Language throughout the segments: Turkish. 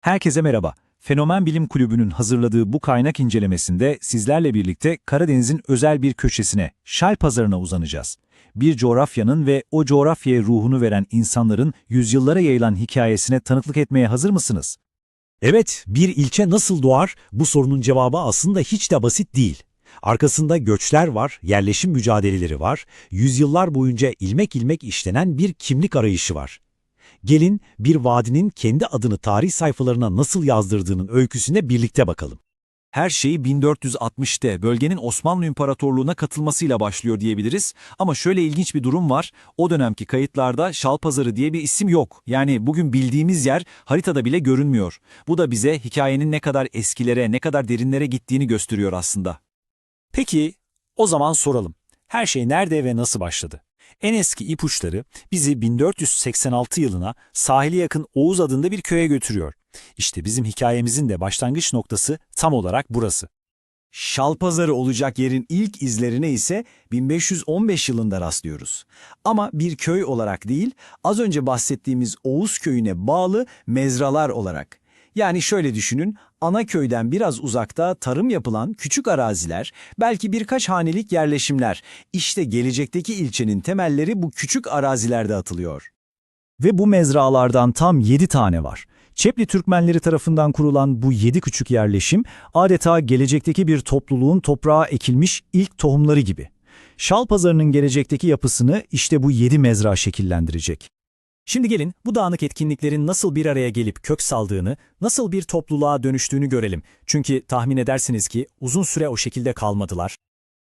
Herkese merhaba. Fenomen Bilim Kulübü'nün hazırladığı bu kaynak incelemesinde sizlerle birlikte Karadeniz'in özel bir köşesine, Şal Pazarı'na uzanacağız. Bir coğrafyanın ve o coğrafyaya ruhunu veren insanların yüzyıllara yayılan hikayesine tanıklık etmeye hazır mısınız? Evet, bir ilçe nasıl doğar? Bu sorunun cevabı aslında hiç de basit değil. Arkasında göçler var, yerleşim mücadeleleri var, yüzyıllar boyunca ilmek ilmek işlenen bir kimlik arayışı var. Gelin bir vadinin kendi adını tarih sayfalarına nasıl yazdırdığının öyküsüne birlikte bakalım. Her şey 1460'te bölgenin Osmanlı İmparatorluğu'na katılmasıyla başlıyor diyebiliriz. Ama şöyle ilginç bir durum var. O dönemki kayıtlarda Şalpazarı diye bir isim yok. Yani bugün bildiğimiz yer haritada bile görünmüyor. Bu da bize hikayenin ne kadar eskilere, ne kadar derinlere gittiğini gösteriyor aslında. Peki, o zaman soralım. Her şey nerede ve nasıl başladı? En eski ipuçları bizi 1486 yılına sahile yakın Oğuz adında bir köye götürüyor. İşte bizim hikayemizin de başlangıç noktası tam olarak burası. Şalpazarı olacak yerin ilk izlerine ise 1515 yılında rastlıyoruz. Ama bir köy olarak değil, az önce bahsettiğimiz Oğuz köyüne bağlı mezralar olarak. Yani şöyle düşünün, ana köyden biraz uzakta tarım yapılan küçük araziler, belki birkaç hanelik yerleşimler. İşte gelecekteki ilçenin temelleri bu küçük arazilerde atılıyor. Ve bu mezralardan tam 7 tane var. Çepli Türkmenleri tarafından kurulan bu 7 küçük yerleşim adeta gelecekteki bir topluluğun toprağa ekilmiş ilk tohumları gibi. Şal pazarının gelecekteki yapısını işte bu 7 mezra şekillendirecek. Şimdi gelin bu dağınık etkinliklerin nasıl bir araya gelip kök saldığını, nasıl bir topluluğa dönüştüğünü görelim. Çünkü tahmin edersiniz ki uzun süre o şekilde kalmadılar.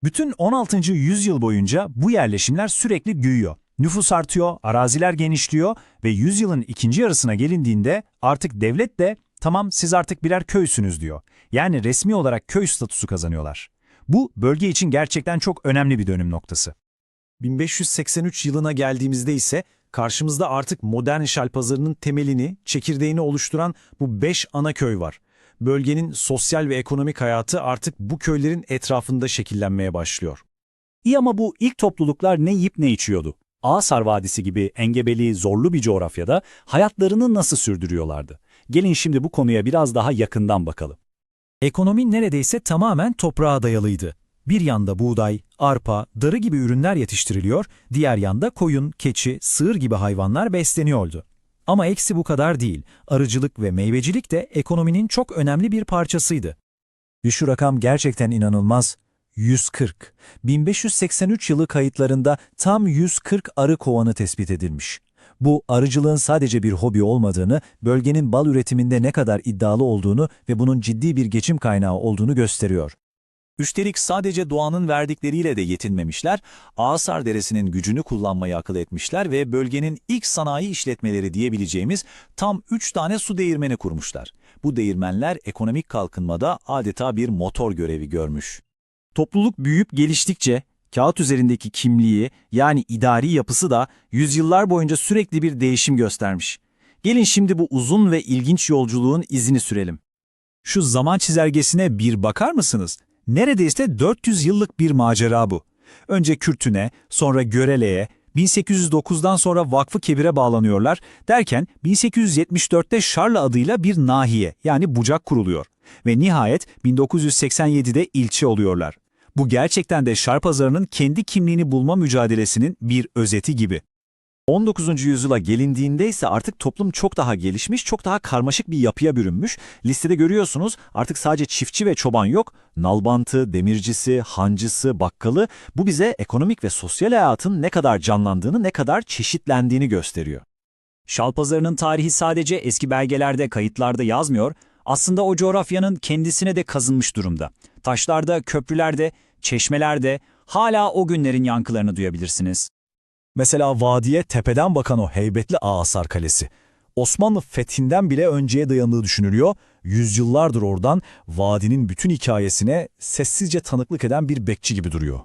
Bütün 16. yüzyıl boyunca bu yerleşimler sürekli büyüyor. Nüfus artıyor, araziler genişliyor ve yüzyılın ikinci yarısına gelindiğinde artık devlet de tamam siz artık birer köysünüz diyor. Yani resmi olarak köy statüsü kazanıyorlar. Bu bölge için gerçekten çok önemli bir dönüm noktası. 1583 yılına geldiğimizde ise karşımızda artık modern şalpazarının temelini, çekirdeğini oluşturan bu beş ana köy var. Bölgenin sosyal ve ekonomik hayatı artık bu köylerin etrafında şekillenmeye başlıyor. İyi ama bu ilk topluluklar ne yiyip ne içiyordu? Ağasar Vadisi gibi engebeli, zorlu bir coğrafyada hayatlarını nasıl sürdürüyorlardı? Gelin şimdi bu konuya biraz daha yakından bakalım. Ekonomi neredeyse tamamen toprağa dayalıydı. Bir yanda buğday, arpa, darı gibi ürünler yetiştiriliyor, diğer yanda koyun, keçi, sığır gibi hayvanlar besleniyordu. Ama eksi bu kadar değil, arıcılık ve meyvecilik de ekonominin çok önemli bir parçasıydı. Ve şu rakam gerçekten inanılmaz. 140. 1583 yılı kayıtlarında tam 140 arı kovanı tespit edilmiş. Bu arıcılığın sadece bir hobi olmadığını, bölgenin bal üretiminde ne kadar iddialı olduğunu ve bunun ciddi bir geçim kaynağı olduğunu gösteriyor. Üstelik sadece doğanın verdikleriyle de yetinmemişler, Ağasar Deresi'nin gücünü kullanmayı akıl etmişler ve bölgenin ilk sanayi işletmeleri diyebileceğimiz tam 3 tane su değirmeni kurmuşlar. Bu değirmenler ekonomik kalkınmada adeta bir motor görevi görmüş. Topluluk büyüyüp geliştikçe kağıt üzerindeki kimliği yani idari yapısı da yüzyıllar boyunca sürekli bir değişim göstermiş. Gelin şimdi bu uzun ve ilginç yolculuğun izini sürelim. Şu zaman çizelgesine bir bakar mısınız? Neredeyse 400 yıllık bir macera bu. Önce Kürtüne, sonra Görele'ye, 1809'dan sonra Vakfı Kebir'e bağlanıyorlar derken 1874'te Şarlı adıyla bir nahiye yani bucak kuruluyor ve nihayet 1987'de ilçe oluyorlar. Bu gerçekten de Şarpazarı'nın kendi kimliğini bulma mücadelesinin bir özeti gibi. 19. yüzyıla gelindiğinde ise artık toplum çok daha gelişmiş, çok daha karmaşık bir yapıya bürünmüş. Listede görüyorsunuz artık sadece çiftçi ve çoban yok. Nalbantı, demircisi, hancısı, bakkalı bu bize ekonomik ve sosyal hayatın ne kadar canlandığını, ne kadar çeşitlendiğini gösteriyor. Şalpazarı'nın tarihi sadece eski belgelerde, kayıtlarda yazmıyor, aslında o coğrafyanın kendisine de kazınmış durumda. Taşlarda, köprülerde, çeşmelerde hala o günlerin yankılarını duyabilirsiniz. Mesela vadiye tepeden bakan o heybetli Ağasar Kalesi. Osmanlı fethinden bile önceye dayandığı düşünülüyor. Yüzyıllardır oradan vadinin bütün hikayesine sessizce tanıklık eden bir bekçi gibi duruyor.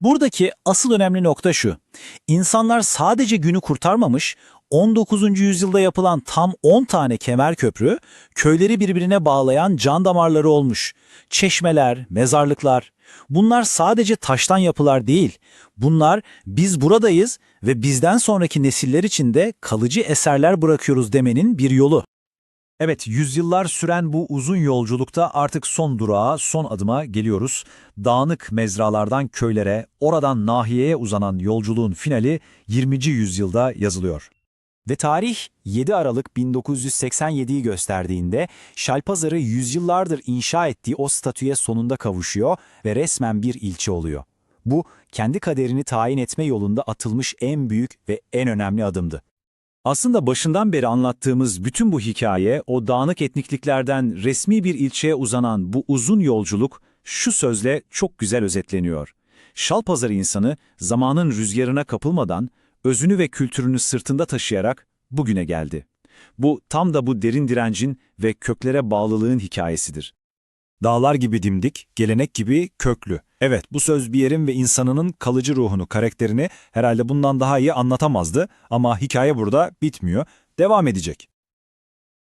Buradaki asıl önemli nokta şu. İnsanlar sadece günü kurtarmamış, 19. yüzyılda yapılan tam 10 tane kemer köprü, köyleri birbirine bağlayan can damarları olmuş. Çeşmeler, mezarlıklar. Bunlar sadece taştan yapılar değil. Bunlar biz buradayız ve bizden sonraki nesiller için de kalıcı eserler bırakıyoruz demenin bir yolu. Evet, yüzyıllar süren bu uzun yolculukta artık son durağa, son adıma geliyoruz. Dağınık mezralardan köylere, oradan nahiyeye uzanan yolculuğun finali 20. yüzyılda yazılıyor. Ve tarih 7 Aralık 1987'yi gösterdiğinde Şalpazarı yüzyıllardır inşa ettiği o statüye sonunda kavuşuyor ve resmen bir ilçe oluyor. Bu kendi kaderini tayin etme yolunda atılmış en büyük ve en önemli adımdı. Aslında başından beri anlattığımız bütün bu hikaye, o dağınık etnikliklerden resmi bir ilçeye uzanan bu uzun yolculuk şu sözle çok güzel özetleniyor. Şalpazarı insanı zamanın rüzgarına kapılmadan, özünü ve kültürünü sırtında taşıyarak bugüne geldi. Bu tam da bu derin direncin ve köklere bağlılığın hikayesidir. Dağlar gibi dimdik, gelenek gibi köklü. Evet, bu söz bir yerin ve insanının kalıcı ruhunu, karakterini herhalde bundan daha iyi anlatamazdı ama hikaye burada bitmiyor, devam edecek.